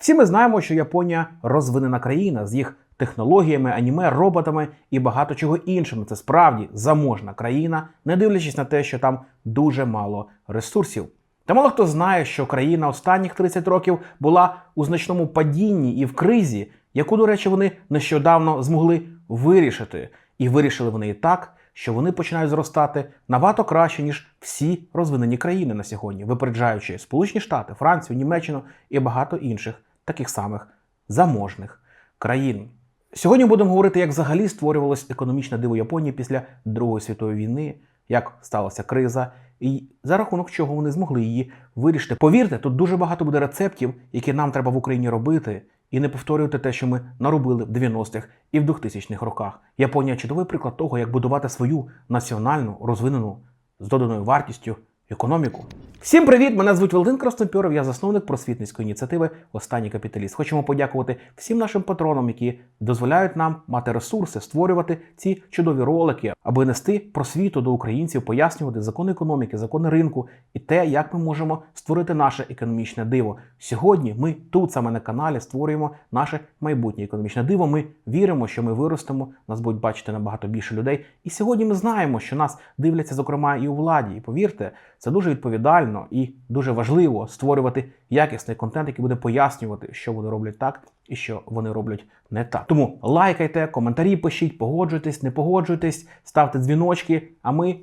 Всі ми знаємо, що Японія розвинена країна з їх технологіями, аніме, роботами і багато чого іншим. Це справді заможна країна, не дивлячись на те, що там дуже мало ресурсів. Та мало хто знає, що країна останніх 30 років була у значному падінні і в кризі, яку, до речі, вони нещодавно змогли вирішити. І вирішили вони і так, що вони починають зростати набагато краще, ніж всі розвинені країни на сьогодні, випереджаючи Сполучені Штати, Францію, Німеччину і багато інших таких самих заможних країн. Сьогодні будемо говорити, як взагалі створювалось економічне диво Японії після Другої світової війни, як сталася криза, і за рахунок чого вони змогли її вирішити. Повірте, тут дуже багато буде рецептів, які нам треба в Україні робити, і не повторювати те, що ми наробили в 90-х і в 2000-х роках. Японія чудовий приклад того, як будувати свою національну розвинену з доданою вартістю економіку. Всім привіт! Мене звуть Валентин Краснопьоров, я засновник просвітницької ініціативи Останній капіталіст. Хочемо подякувати всім нашим патронам, які дозволяють нам мати ресурси, створювати ці чудові ролики, аби нести просвіту до українців, пояснювати закони економіки, закони ринку і те, як ми можемо створити наше економічне диво. Сьогодні ми тут саме на каналі створюємо наше майбутнє економічне диво. Ми віримо, що ми виростемо, нас будуть бачити набагато більше людей. І сьогодні ми знаємо, що нас дивляться, зокрема, і у владі. І повірте, це дуже відповідально і дуже важливо створювати якісний контент, який буде пояснювати, що вони роблять так і що вони роблять не так. Тому лайкайте, коментарі пишіть, погоджуйтесь, не погоджуйтесь, ставте дзвіночки. А ми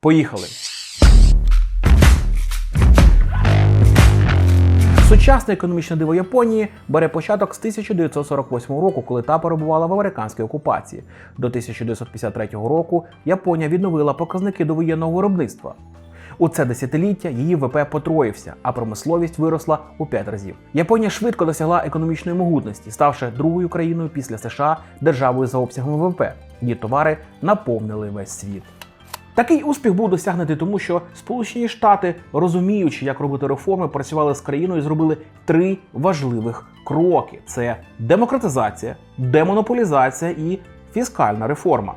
поїхали. Сучасне економічне диво Японії бере початок з 1948 року, коли та перебувала в американській окупації. До 1953 року Японія відновила показники довоєнного виробництва. У це десятиліття її ВВП потроївся, а промисловість виросла у 5 разів. Японія швидко досягла економічної могутності, ставши другою країною після США державою за обсягом ВВП. Її товари наповнили весь світ. Такий успіх був досягнутий тому, що Сполучені Штати, розуміючи, як робити реформи, працювали з країною і зробили три важливих кроки: це демократизація, демонополізація і фіскальна реформа.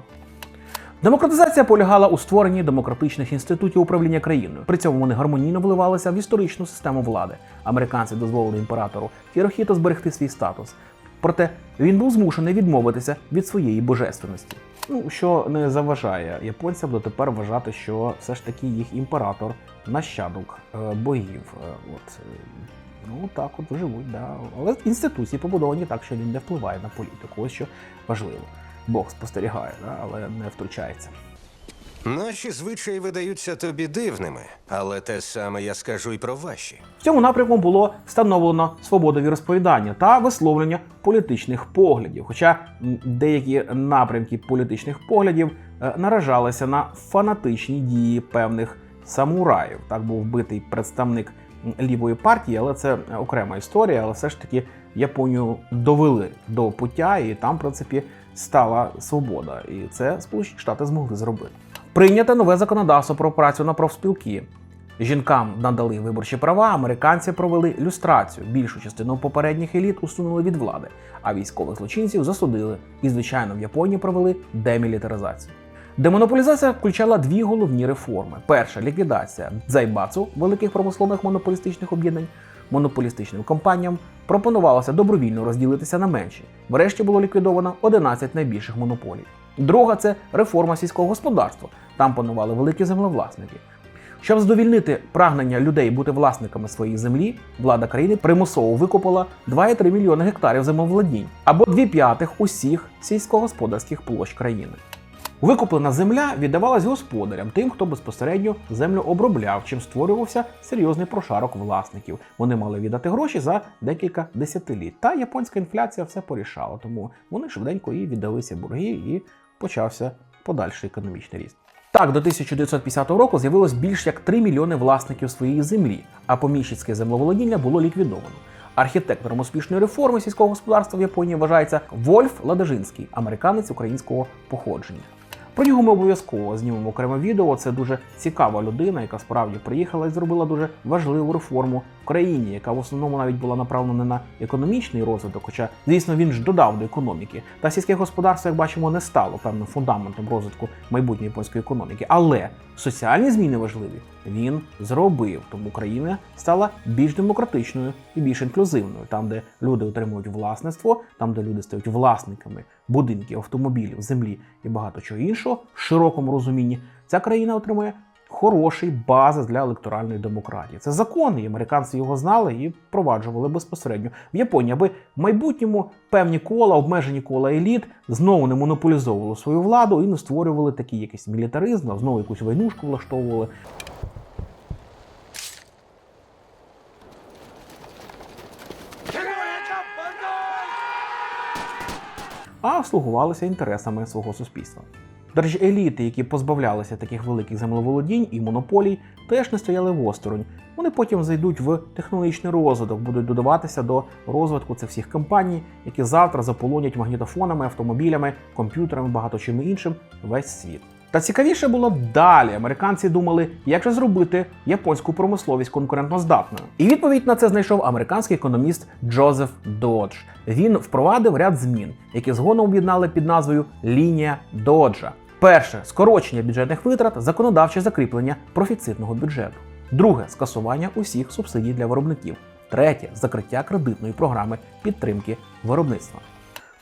Демократизація полягала у створенні демократичних інститутів управління країною. При цьому вони гармонійно вливалися в історичну систему влади. Американці дозволили імператору Хірохіто зберегти свій статус. Проте він був змушений відмовитися від своєї божественності. Ну, що не заважає японцям дотепер вважати, що все ж таки їх імператор нащадок е, богів. Е, от, е, ну так от живуть, да. Але інституції побудовані так, що він не впливає на політику. Ось що важливо. Бог спостерігає, але не втручається. Наші звичаї видаються тобі дивними, але те саме я скажу й про ваші. В цьому напрямку було встановлено свободу розповідання та висловлення політичних поглядів. Хоча деякі напрямки політичних поглядів е, наражалися на фанатичні дії певних самураїв. Так був вбитий представник лівої партії, але це окрема історія. Але все ж таки Японію довели до пуття, і там, в принципі, стала свобода. І це Сполучені Штати змогли зробити. Прийнято нове законодавство про працю на профспілки. Жінкам надали виборчі права, американці провели люстрацію. Більшу частину попередніх еліт усунули від влади, а військових злочинців засудили. І, звичайно, в Японії провели демілітаризацію. Демонополізація включала дві головні реформи: перша ліквідація дзайбацу великих промислових монополістичних об'єднань. Монополістичним компаніям пропонувалося добровільно розділитися на менші. Врешті було ліквідовано 11 найбільших монополій. Друга це реформа сільського господарства. Там панували великі землевласники. Щоб задовільнити прагнення людей бути власниками своєї землі, влада країни примусово викупила 2,3 мільйони гектарів землевладінь або 2 п'ятих усіх сільськогосподарських площ країни. Викуплена земля віддавалась господарям, тим, хто безпосередньо землю обробляв, чим створювався серйозний прошарок власників. Вони мали віддати гроші за декілька десятиліть. Та японська інфляція все порішала, тому вони швиденько і віддалися борги, і почався подальший економічний ріст. Так, до 1950 року з'явилось більш як 3 мільйони власників своєї землі, а поміщицьке землеволодіння було ліквідовано. Архітектором успішної реформи сільського господарства в Японії вважається Вольф Ладожинський, американець українського походження. Про нього ми обов'язково знімемо окреме відео. Це дуже цікава людина, яка справді приїхала і зробила дуже важливу реформу в країні, яка в основному навіть була направлена не на економічний розвиток, хоча, звісно, він ж додав до економіки. Та сільське господарство, як бачимо, не стало певним фундаментом розвитку майбутньої японської економіки. Але соціальні зміни важливі він зробив. Тому Україна стала більш демократичною і більш інклюзивною, там, де люди отримують власництво, там, де люди стають власниками будинків, автомобілів, землі і багато чого іншого в широкому розумінні. Ця країна отримує хороший базис для електоральної демократії. Це закон, і американці його знали і впроваджували безпосередньо в Японії, аби в майбутньому певні кола, обмежені кола еліт знову не монополізовували свою владу і не створювали такий якийсь мілітаризм, а знову якусь войнушку влаштовували. А слугувалися інтересами свого суспільства. Держеліти, які позбавлялися таких великих землеволодінь і монополій, теж не стояли осторонь. Вони потім зайдуть в технологічний розвиток, будуть додаватися до розвитку цих всіх компаній, які завтра заполонять магнітофонами, автомобілями, комп'ютерами, багато чим іншим весь світ. Та цікавіше було далі. Американці думали, як же зробити японську промисловість конкурентноздатною. І відповідь на це знайшов американський економіст Джозеф Додж. Він впровадив ряд змін, які згодом об'єднали під назвою Лінія Доджа. Перше скорочення бюджетних витрат, законодавче закріплення профіцитного бюджету. Друге скасування усіх субсидій для виробників. Третє закриття кредитної програми підтримки виробництва.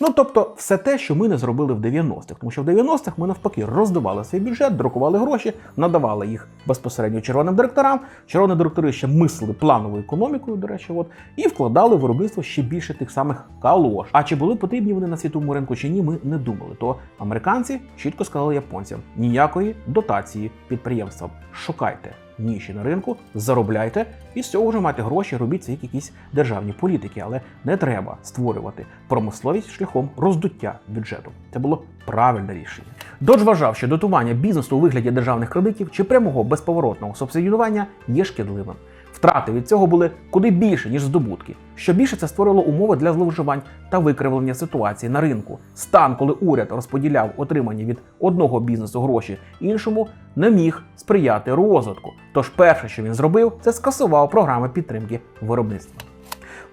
Ну тобто, все те, що ми не зробили в 90-х, тому що в 90-х ми навпаки роздавали свій бюджет, друкували гроші, надавали їх безпосередньо червоним директорам. Червоні директори ще мислили плановою економікою, до речі, от і вкладали в виробництво ще більше тих самих калош. А чи були потрібні вони на світовому ринку чи ні, ми не думали. То американці чітко сказали японцям: ніякої дотації підприємствам. Шукайте ніші на ринку, заробляйте і з цього вже мати гроші, робіть це як якісь державні політики, але не треба створювати промисловість шляхом роздуття бюджету. Це було правильне рішення. Додж вважав, що дотування бізнесу у вигляді державних кредитів чи прямого безповоротного субсидіювання є шкідливим. Втрати від цього були куди більше, ніж здобутки. Що більше це створило умови для зловживань та викривлення ситуації на ринку. Стан, коли уряд розподіляв отримані від одного бізнесу гроші іншому, не міг сприяти розвитку. Тож перше, що він зробив, це скасував програми підтримки виробництва.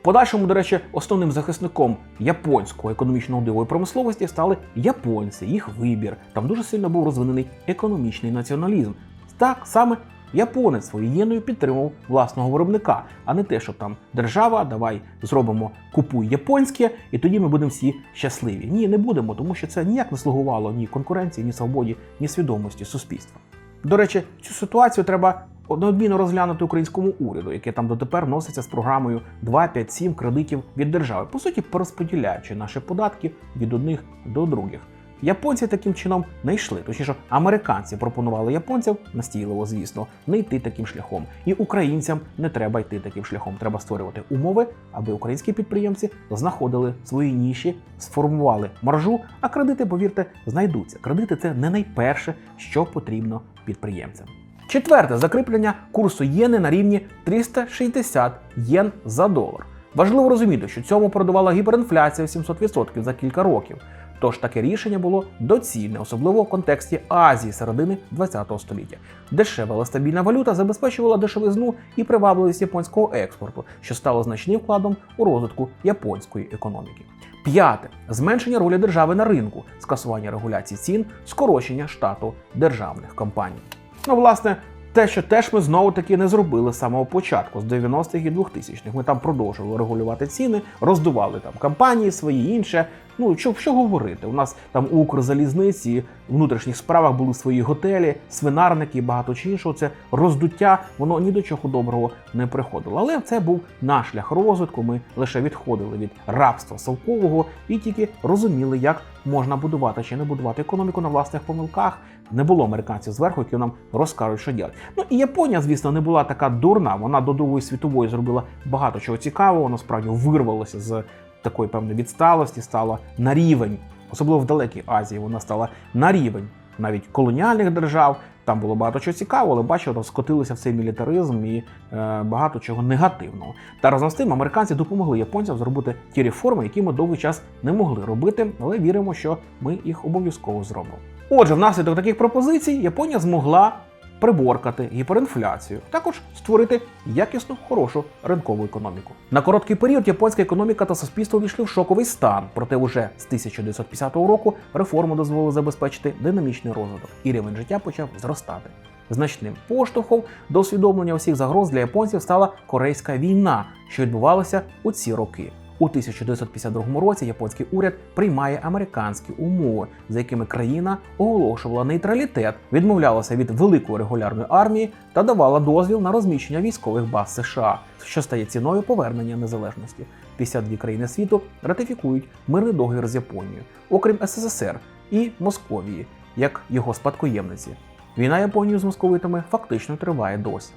Подальшому, до речі, основним захисником японської економічно дивої промисловості стали японці, їх вибір. Там дуже сильно був розвинений економічний націоналізм. Так саме японець своєю єною підтримував власного виробника, а не те, щоб там держава, давай зробимо купуй японське, і тоді ми будемо всі щасливі. Ні, не будемо, тому що це ніяк не слугувало ні конкуренції, ні свободі, ні свідомості суспільства. До речі, цю ситуацію треба неодмінно розглянути українському уряду, яке там дотепер носиться з програмою 2, 5, 7 кредитів від держави, по суті, порозподіляючи наші податки від одних до других. Японці таким чином не йшли, точніше, американці пропонували японцям настійливо, звісно, не йти таким шляхом. І українцям не треба йти таким шляхом. Треба створювати умови, аби українські підприємці знаходили свої ніші, сформували маржу, а кредити, повірте, знайдуться. Кредити це не найперше, що потрібно підприємцям. Четверте закріплення курсу єни на рівні 360 єн за долар. Важливо розуміти, що цьому продавала гіперінфляція в 700% за кілька років. Тож таке рішення було доцільне, особливо в контексті Азії середини ХХ століття. Дешева, стабільна валюта забезпечувала дешевизну і привабливість японського експорту, що стало значним вкладом у розвитку японської економіки. П'яте зменшення ролі держави на ринку, скасування регуляції цін, скорочення штату державних компаній. Ну, власне, те, що теж ми знову таки не зробили з самого початку, з 90-х і 2000-х. Ми там продовжували регулювати ціни, роздували там компанії свої інше. Ну що, що говорити? У нас там у Укрзалізниці в внутрішніх справах були свої готелі, свинарники, і багато чи іншого. Це роздуття, воно ні до чого доброго не приходило. Але це був наш шлях розвитку. Ми лише відходили від рабства совкового і тільки розуміли, як можна будувати чи не будувати економіку на власних помилках. Не було американців зверху, які нам розкажуть, що робити. Ну і Японія, звісно, не була така дурна. Вона до Другої світової зробила багато чого цікавого. Насправді вирвалася з такої певної відсталості, стала на рівень, особливо в далекій Азії, вона стала на рівень навіть колоніальних держав. Там було багато чого цікавого, але бачимо, там скотилися в цей мілітаризм і е, багато чого негативного. Та разом з тим американці допомогли японцям зробити ті реформи, які ми довгий час не могли робити, але віримо, що ми їх обов'язково зробимо. Отже, внаслідок таких пропозицій Японія змогла приборкати гіперінфляцію, також створити якісну хорошу ринкову економіку. На короткий період японська економіка та суспільство війшли в шоковий стан, проте уже з 1950 року реформи дозволили забезпечити динамічний розвиток, і рівень життя почав зростати. Значним поштовхом до усвідомлення усіх загроз для японців стала Корейська війна, що відбувалася у ці роки. У 1952 році японський уряд приймає американські умови, за якими країна оголошувала нейтралітет, відмовлялася від великої регулярної армії та давала дозвіл на розміщення військових баз США, що стає ціною повернення незалежності. 52 країни світу ратифікують мирний договір з Японією, окрім СССР і Московії, як його спадкоємниці. Війна Японії з московитами фактично триває досі.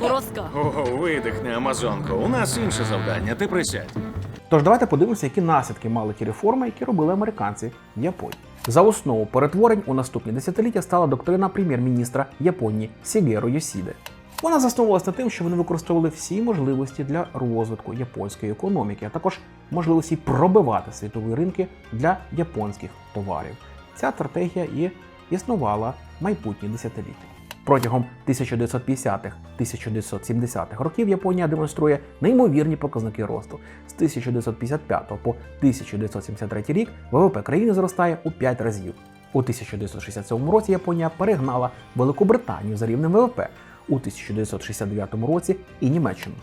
Морозко. Ого, видихни, Амазонко. У нас інше завдання, ти присядь. Тож давайте подивимося, які наслідки мали ті реформи, які робили американці в Японії. За основу перетворень у наступні десятиліття стала доктрина прем'єр-міністра Японії Сігеро Йосіде. Вона засновувалася на тим, що вони використовували всі можливості для розвитку японської економіки, а також можливості пробивати світові ринки для японських товарів. Ця стратегія і існувала майбутні десятиліття. Протягом 1950-1970-х років Японія демонструє неймовірні показники росту. З 1955 по 1973 рік ВВП країни зростає у 5 разів. У 1967 році Японія перегнала Великобританію за рівнем ВВП, у 1969 році і Німеччину.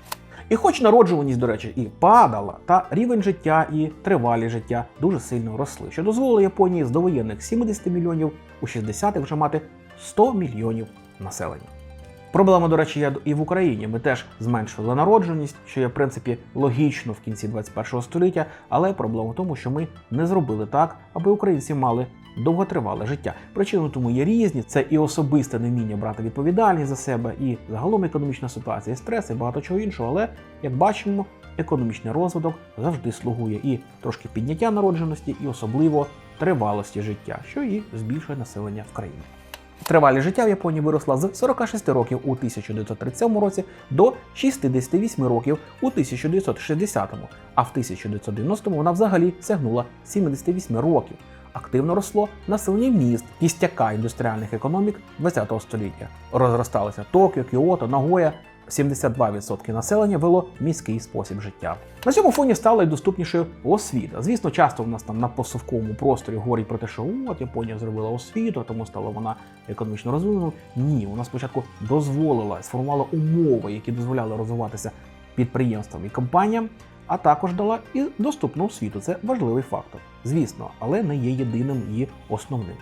І хоч народжуваність, до речі, і падала, та рівень життя і тривалість життя дуже сильно росли, що дозволило Японії з довоєнних 70 мільйонів у 60-х вже мати 100 мільйонів населення. Проблема, до речі, є і в Україні. Ми теж зменшили народженість, що є в принципі логічно в кінці 21 століття, але проблема в тому, що ми не зробили так, аби українці мали довготривале життя. Причини тому є різні: це і особисте невміння брати відповідальність за себе, і загалом економічна ситуація, і стрес, і багато чого іншого. Але як бачимо, економічний розвиток завжди слугує і трошки підняття народженості, і особливо тривалості життя, що і збільшує населення в країні. Тривалість життя в Японії виросла з 46 років у 1937 році до 68 років у 1960, а в 1990 вона взагалі сягнула 78 років. Активно росло населення міст, кістяка індустріальних економік ХХ століття. Розросталися Токіо, Кіото, Нагоя. 72% населення вело міський спосіб життя. На цьому фоні стала й доступнішою освіта. Звісно, часто в нас там на посовковому просторі говорять про те, що от Японія зробила освіту, тому стала вона економічно розвиненою. Ні, вона спочатку дозволила, сформувала умови, які дозволяли розвиватися підприємствам і компаніям, а також дала і доступну освіту. Це важливий фактор, звісно, але не є єдиним і основним.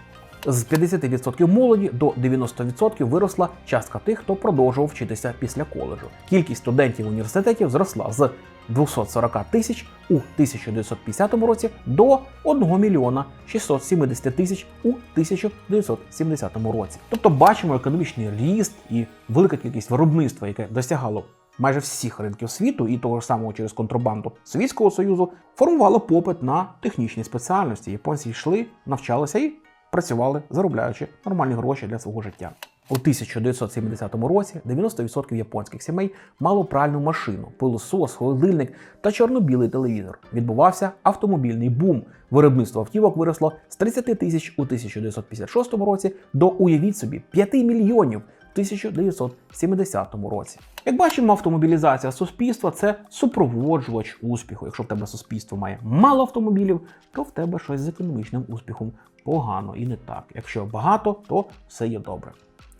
З 50% молоді до 90% виросла частка тих, хто продовжував вчитися після коледжу. Кількість студентів університетів зросла з 240 тисяч у 1950 році до 1 мільйона 670 тисяч у 1970 році. Тобто бачимо економічний ріст і велика кількість виробництва, яке досягало майже всіх ринків світу і того ж самого через контрабанду Совєтського Союзу, формувало попит на технічні спеціальності. Японці йшли, навчалися і працювали, заробляючи нормальні гроші для свого життя. У 1970 році 90% японських сімей мало пральну машину, пилосос, холодильник та чорно-білий телевізор. Відбувався автомобільний бум. Виробництво автівок виросло з 30 тисяч у 1956 році до уявіть собі 5 мільйонів 1970 році. Як бачимо, автомобілізація суспільства це супроводжувач успіху. Якщо в тебе суспільство має мало автомобілів, то в тебе щось з економічним успіхом погано і не так. Якщо багато, то все є добре.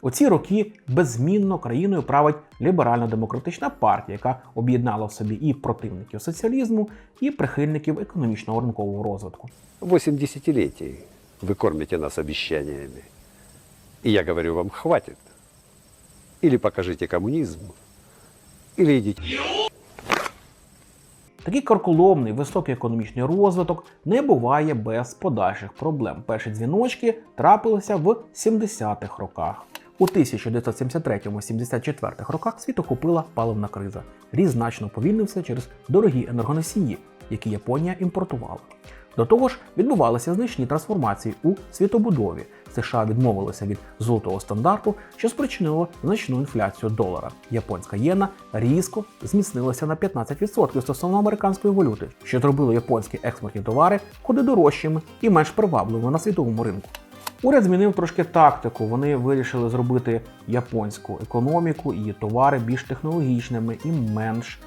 У ці роки беззмінно країною править ліберально-демократична партія, яка об'єднала в собі і противників соціалізму, і прихильників економічного ринкового розвитку. Восемь десятилетий вы кормите нас обещаниями. И я говорю вам, хватит. Или покажите коммунизм, или идите. Такий карколомний високий економічний розвиток не буває без подальших проблем. Перші дзвіночки трапилися в 70-х роках. У 1973-74 роках світ охопила паливна криза. Ріст значно повільнився через дорогі енергоносії, які Японія імпортувала. До того ж, відбувалися значні трансформації у світобудові. США відмовилися від золотого стандарту, що спричинило значну інфляцію долара. Японська єна різко зміцнилася на 15% стосовно американської валюти, що зробило японські експортні товари куди дорожчими і менш привабливими на світовому ринку. Уряд змінив трошки тактику. Вони вирішили зробити японську економіку і товари більш технологічними і менш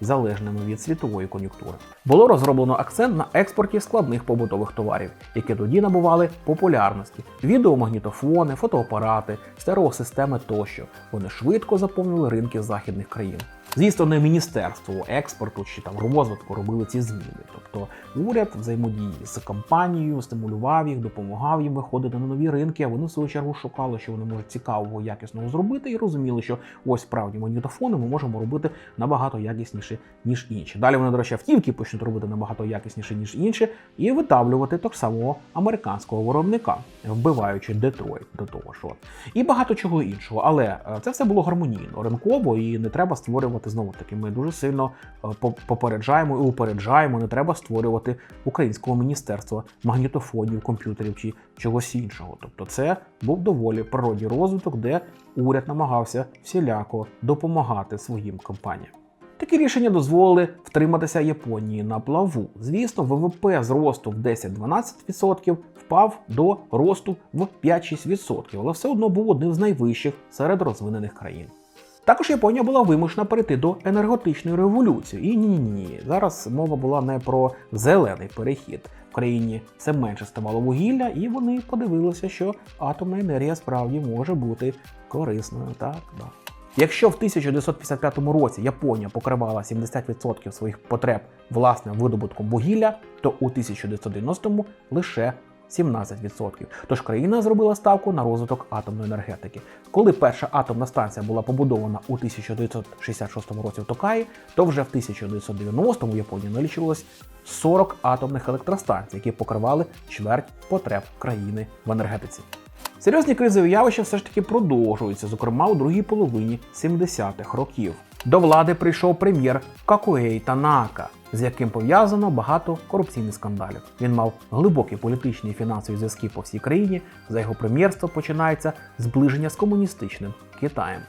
залежними від світової кон'юнктури. Було розроблено акцент на експорті складних побутових товарів, які тоді набували популярності: відеомагнітофони, фотоапарати, стереосистеми тощо. Вони швидко заповнили ринки західних країн. Звісно, не міністерство експорту чи там розвитку робили ці зміни. Тобто уряд взаємодії з компанією стимулював їх, допомагав їм виходити на нові ринки. А вони в свою чергу шукали, що вони можуть цікавого, якісного зробити, і розуміли, що ось справді магнітофони ми можемо робити набагато якісніше, ніж інші. Далі вони, до речі, автівки почнуть робити набагато якісніше, ніж інші, і витавлювати того самого американського виробника, вбиваючи Детройт до того. От. І багато чого іншого. Але е, це все було гармонійно, ринково, і не треба створювати знову таки. Ми дуже сильно е, попереджаємо і упереджаємо. Не треба створювати українського міністерства магнітофонів, комп'ютерів чи чогось іншого. Тобто, це був доволі природній розвиток, де уряд намагався всіляко допомагати своїм компаніям. Такі рішення дозволили втриматися Японії на плаву. Звісно, ВВП з росту в 10-12% впав до росту в 5-6%, але все одно був одним з найвищих серед розвинених країн. Також Японія була вимушена перейти до енергетичної революції. І ні, ні. Зараз мова була не про зелений перехід. В країні все менше ставало вугілля, і вони подивилися, що атомна енергія справді може бути корисною. Так, да. Якщо в 1955 році Японія покривала 70% своїх потреб власним видобутком вугілля, то у 1990-му лише 17%. Тож країна зробила ставку на розвиток атомної енергетики. Коли перша атомна станція була побудована у 1966 році в Токаї, то вже в 1990-му в Японії налічувалось 40 атомних електростанцій, які покривали чверть потреб країни в енергетиці. Серйозні кризові явища все ж таки продовжуються, зокрема у другій половині 70-х років. До влади прийшов прем'єр Какуей Танака, з яким пов'язано багато корупційних скандалів. Він мав глибокі політичні і фінансові зв'язки по всій країні. За його прем'єрства починається зближення з комуністичним Китаєм.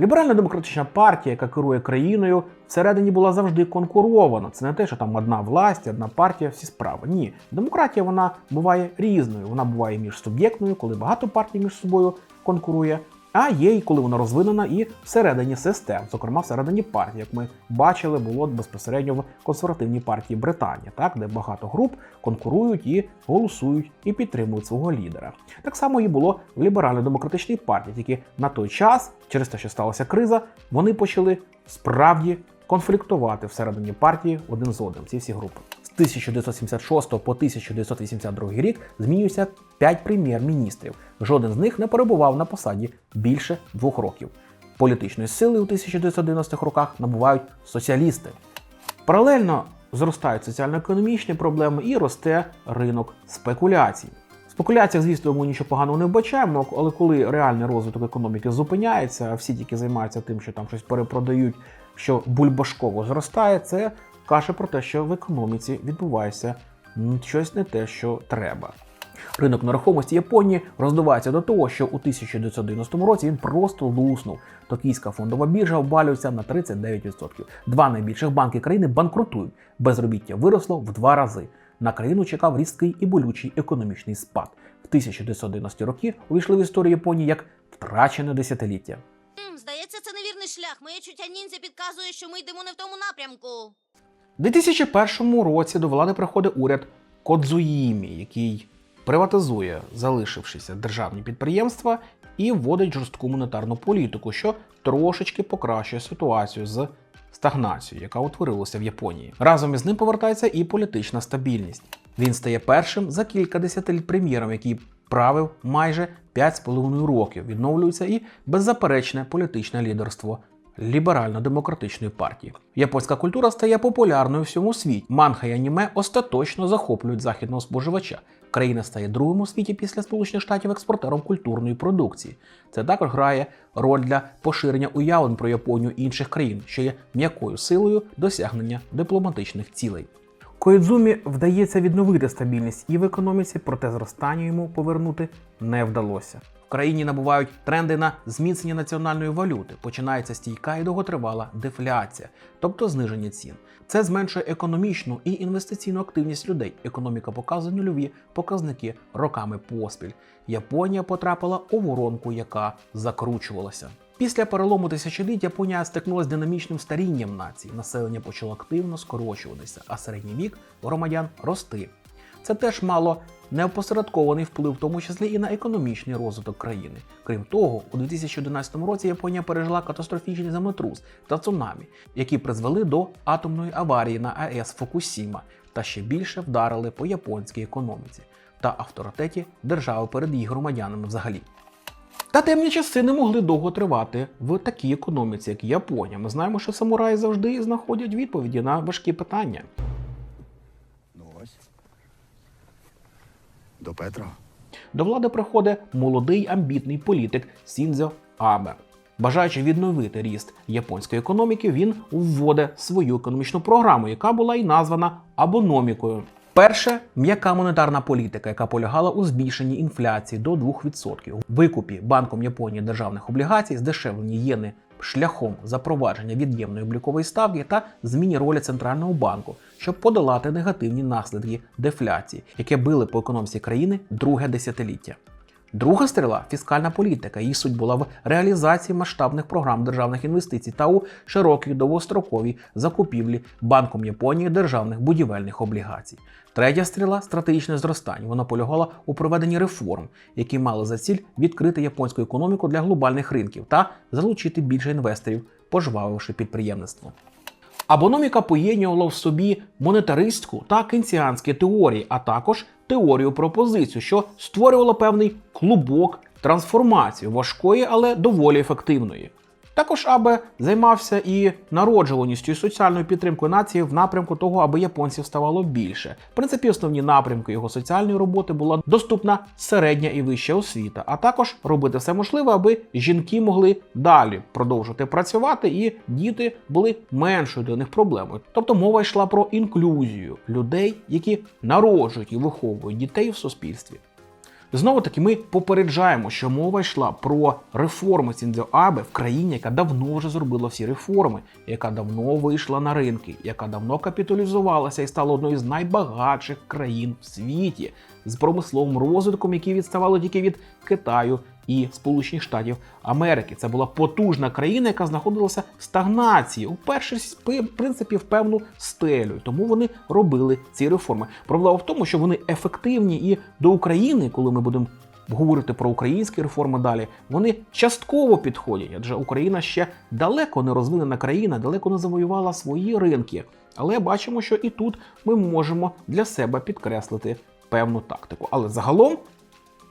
Ліберально-демократична партія, яка керує країною, всередині була завжди конкурована. Це не те, що там одна власть, одна партія, всі справи. Ні, демократія вона буває різною. Вона буває міжсуб'єктною, коли багато партій між собою конкурує. А є і коли вона розвинена і всередині систем, зокрема всередині партії, як ми бачили, було безпосередньо в консервативній партії Британії, так де багато груп конкурують і голосують і підтримують свого лідера. Так само і було в ліберально-демократичній партії, тільки на той час, через те, що сталася криза, вони почали справді конфліктувати всередині партії один з одним. Ці всі групи. З 1976 по 1982 рік змінюється 5 прем'єр-міністрів. Жоден з них не перебував на посаді більше двох років. Політичної сили у 1990-х роках набувають соціалісти. Паралельно зростають соціально-економічні проблеми і росте ринок спекуляцій. В спекуляціях, звісно, ми нічого поганого не вбачаємо, але коли реальний розвиток економіки зупиняється, а всі тільки займаються тим, що там щось перепродають, що бульбашково зростає, це каже про те, що в економіці відбувається щось не те, що треба. Ринок нерухомості Японії роздувається до того, що у 1990 році він просто луснув. Токійська фондова біржа обвалюється на 39%. Два найбільших банки країни банкрутують. Безробіття виросло в два рази. На країну чекав різкий і болючий економічний спад. В 1990 роки увійшли в історію Японії як втрачене десятиліття. Здається, це невірний шлях. Моє чуття ніндзя підказує, що ми йдемо не в тому напрямку. У 2001 році до влади приходить уряд Кодзуїмі, який приватизує залишившися державні підприємства і вводить жорстку монетарну політику, що трошечки покращує ситуацію з стагнацією, яка утворилася в Японії. Разом із ним повертається і політична стабільність. Він стає першим за кілька десятиліть прем'єром, який правив майже 5,5 років. Відновлюється і беззаперечне політичне лідерство ліберально-демократичної партії. Японська культура стає популярною в всьому світі. Манга і аніме остаточно захоплюють західного споживача. Країна стає другим у світі після Сполучених Штатів експортером культурної продукції. Це також грає роль для поширення уявлень про Японію інших країн, що є м'якою силою досягнення дипломатичних цілей. Коїдзумі вдається відновити стабільність і в економіці, проте зростання йому повернути не вдалося. В країні набувають тренди на зміцнення національної валюти. Починається стійка і довготривала дефляція, тобто зниження цін. Це зменшує економічну і інвестиційну активність людей. Економіка показує нульові показники роками поспіль. Японія потрапила у воронку, яка закручувалася. Після перелому тисячоліть Японія стикнулася з динамічним старінням нації. Населення почало активно скорочуватися, а середній вік громадян рости. Це теж мало неопосередкований вплив, в тому числі і на економічний розвиток країни. Крім того, у 2011 році Японія пережила катастрофічний землетрус та цунамі, які призвели до атомної аварії на АЕС Фукусіма та ще більше вдарили по японській економіці та авторитеті держави перед її громадянами взагалі. Та темні часи не могли довго тривати в такій економіці, як Японія. Ми знаємо, що самураї завжди знаходять відповіді на важкі питання. Ну ось. До Петро. До влади приходить молодий амбітний політик Сіндзьо Абе. Бажаючи відновити ріст японської економіки, він вводить свою економічну програму, яка була і названа абономікою. Перше м'яка монетарна політика, яка полягала у збільшенні інфляції до 2%, викупі банком Японії державних облігацій, здешевлені єни шляхом запровадження від'ємної облікової ставки та зміні ролі центрального банку, щоб подолати негативні наслідки дефляції, яке били по економіці країни друге десятиліття. Друга стріла фіскальна політика. Її суть була в реалізації масштабних програм державних інвестицій та у широкій довгостроковій закупівлі Банком Японії державних будівельних облігацій. Третя стріла стратегічне зростання. Вона полягала у проведенні реформ, які мали за ціль відкрити японську економіку для глобальних ринків та залучити більше інвесторів, пожвавивши підприємництво. Абономіка поєднувала в собі монетаристську та кенціанські теорії, а також теорію пропозицію, що створювала певний клубок трансформації важкої, але доволі ефективної. Також Абе займався і народжуваністю і соціальною підтримкою нації в напрямку того, аби японців ставало більше. В принципі, основні напрямки його соціальної роботи була доступна середня і вища освіта, а також робити все можливе, аби жінки могли далі продовжувати працювати, і діти були меншою для них проблемою. Тобто мова йшла про інклюзію людей, які народжують і виховують дітей в суспільстві. Знову таки, ми попереджаємо, що мова йшла про реформи Сіндзо Абе в країні, яка давно вже зробила всі реформи, яка давно вийшла на ринки, яка давно капіталізувалася і стала одною з найбагатших країн в світі з промисловим розвитком, який відставало тільки від Китаю і Сполучених Штатів Америки. Це була потужна країна, яка знаходилася в стагнації, у першій принципі в певну стелю. Тому вони робили ці реформи. Проблема в тому, що вони ефективні і до України, коли ми будемо говорити про українські реформи далі, вони частково підходять, адже Україна ще далеко не розвинена країна, далеко не завоювала свої ринки. Але бачимо, що і тут ми можемо для себе підкреслити певну тактику. Але загалом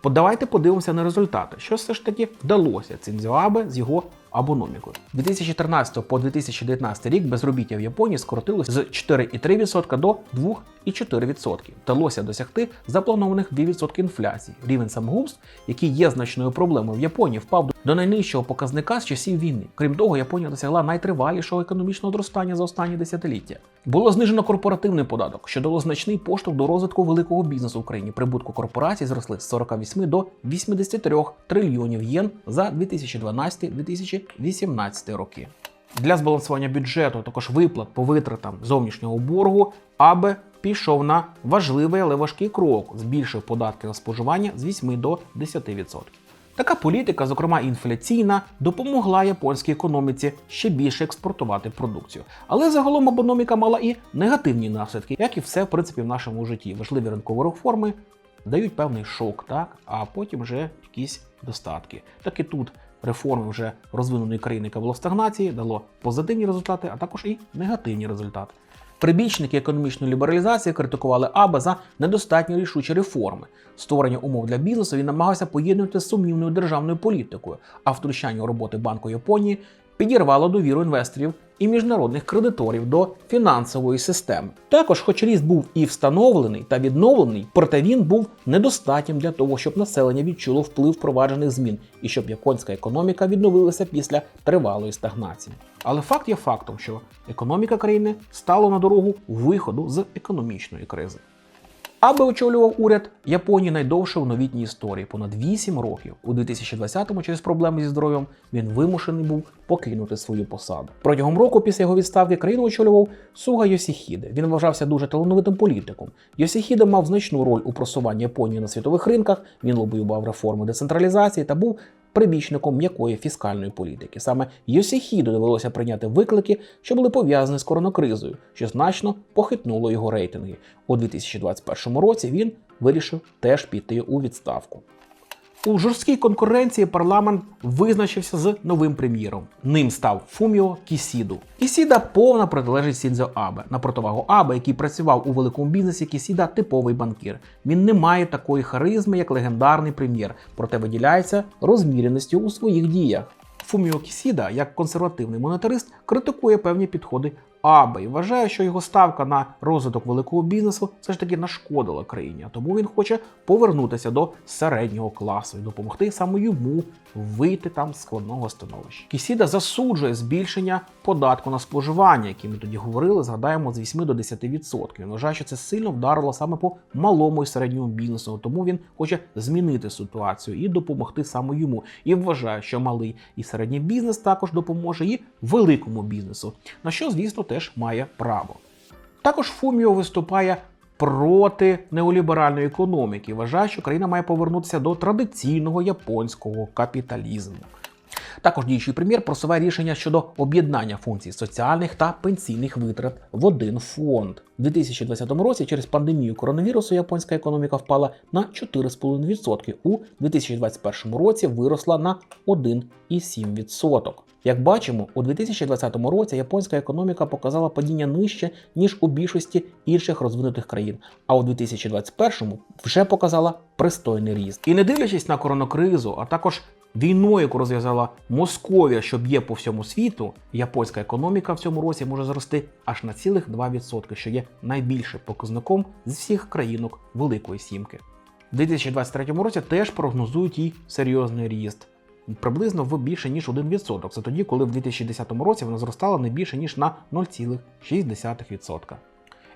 Давайте подивимося на результати, що все ж таки вдалося Цинзюабе з його абономікою. 2013 по 2019 рік безробіття в Японії скоротилось з 4,3% до 2,4%. Вдалося досягти запланованих 2% інфляції. Рівень самогубств, який є значною проблемою в Японії, впав до найнижчого показника з часів війни. Крім того, Японія досягла найтривалішого економічного зростання за останні десятиліття. Було знижено корпоративний податок, що дало значний поштовх до розвитку великого бізнесу в Україні. Прибутку корпорацій зросли з 48 до 83 трильйонів єн за 2012-2018 роки. Для збалансування бюджету, також виплат по витратам зовнішнього боргу, Абе пішов на важливий, але важкий крок, збільшив податки на споживання з 8 до 10%. Така політика, зокрема інфляційна, допомогла японській економіці ще більше експортувати продукцію. Але загалом економіка мала і негативні наслідки, як і все в принципі в нашому житті. Важливі ринкові реформи дають певний шок, так а потім вже якісь достатки. Так і тут реформи вже розвиненої країни, яка була в стагнації, дало позитивні результати, а також і негативні результати. Прибічники економічної лібералізації критикували Аба за недостатньо рішучі реформи. Створення умов для бізнесу він намагався поєднувати з сумнівною державною політикою, а втручання у роботи Банку Японії підірвало довіру інвесторів і міжнародних кредиторів до фінансової системи. Також, хоч ріст був і встановлений та відновлений, проте він був недостатнім для того, щоб населення відчуло вплив впроваджених змін і щоб японська економіка відновилася після тривалої стагнації. Але факт є фактом, що економіка країни стала на дорогу виходу з економічної кризи. Аби очолював уряд Японії найдовше в новітній історії понад 8 років. У 2020-му через проблеми зі здоров'ям він вимушений був покинути свою посаду. Протягом року після його відставки країну очолював Суга Йосіхіде. Він вважався дуже талановитим політиком. Йосіхіде мав значну роль у просуванні Японії на світових ринках. Він лобіював реформи децентралізації та був прибічником м'якої фіскальної політики. Саме Йосіхіду довелося прийняти виклики, що були пов'язані з коронакризою, що значно похитнуло його рейтинги. У 2021 році він вирішив теж піти у відставку. У жорсткій конкуренції парламент визначився з новим прем'єром. Ним став Фуміо Кісіду. Кісіда повна протилежність Сінзо Абе. На противагу Абе, який працював у великому бізнесі, Кісіда типовий банкір. Він не має такої харизми, як легендарний прем'єр, проте виділяється розміреністю у своїх діях. Фуміо Кісіда, як консервативний монетарист, критикує певні підходи Абе і вважає, що його ставка на розвиток великого бізнесу все ж таки нашкодила країні, а тому він хоче повернутися до середнього класу і допомогти саме йому вийти там з складного становища. Кісіда засуджує збільшення податку на споживання, який ми тоді говорили, згадаємо з 8 до 10%. Він вважає, що це сильно вдарило саме по малому і середньому бізнесу, тому він хоче змінити ситуацію і допомогти саме йому. І вважає, що малий і середній бізнес також допоможе і великому бізнесу, на що, звісно, теж має право. Також Фуміо виступає проти неоліберальної економіки. Вважає, що країна має повернутися до традиційного японського капіталізму. Також діючий прем'єр просуває рішення щодо об'єднання функцій соціальних та пенсійних витрат в один фонд. У 2020 році через пандемію коронавірусу японська економіка впала на 4,5%. У 2021 році виросла на 1,7%. Як бачимо, у 2020 році японська економіка показала падіння нижче, ніж у більшості інших розвинутих країн, а у 2021 вже показала пристойний ріст. І не дивлячись на коронакризу, а також війною, яку розв'язала Московія, що б'є по всьому світу, японська економіка в цьому році може зрости аж на цілих 2%, що є найбільшим показником з всіх країнок Великої Сімки. У 2023 році теж прогнозують їй серйозний ріст. Приблизно в більше ніж 1%. Це тоді, коли в 2010 році вона зростала не більше ніж на 0,6%.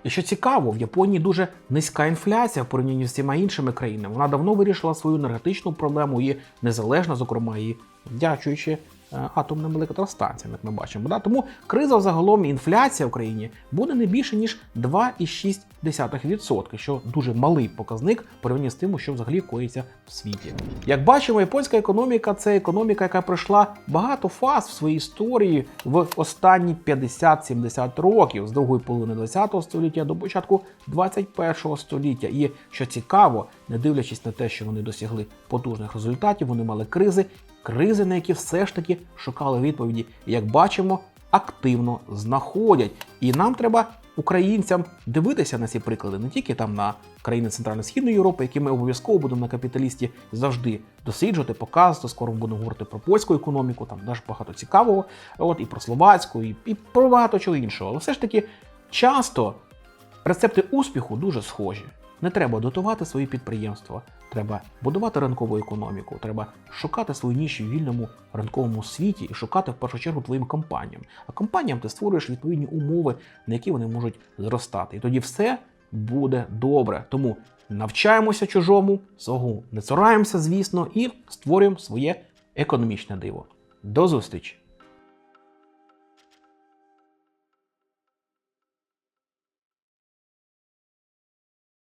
І що цікаво, в Японії дуже низька інфляція в порівнянні з всіма іншими країнами. Вона давно вирішила свою енергетичну проблему і незалежно, зокрема, і вдячуючи е, атомним електростанціям, як ми бачимо. Да? Тому криза взагалом інфляція в країні буде не більше ніж 2,6%, що дуже малий показник в порівнянні з тим, що взагалі коїться в світі. Як бачимо, японська економіка це економіка, яка пройшла багато фаз в своїй історії в останні 50-70 років з другої половини ХХ століття до початку 21 століття. І що цікаво, не дивлячись на те, що вони досягли потужних результатів, вони мали кризи, кризи, на які все ж таки шукали відповіді. Як бачимо, активно знаходять. І нам треба українцям дивитися на ці приклади, не тільки там на країни Центрально-Східної Європи, які ми обов'язково будемо на капіталісті завжди досліджувати, показувати. Скоро будемо говорити про польську економіку, там теж багато цікавого, от і про словацьку, і, і про багато чого іншого. Але все ж таки часто рецепти успіху дуже схожі. Не треба дотувати свої підприємства, треба будувати ринкову економіку, треба шукати свої ніші в вільному ринковому світі і шукати в першу чергу твоїм компаніям. А компаніям ти створюєш відповідні умови, на які вони можуть зростати. І тоді все буде добре. Тому навчаємося чужому, свого не цураємося, звісно, і створюємо своє економічне диво. До зустрічі!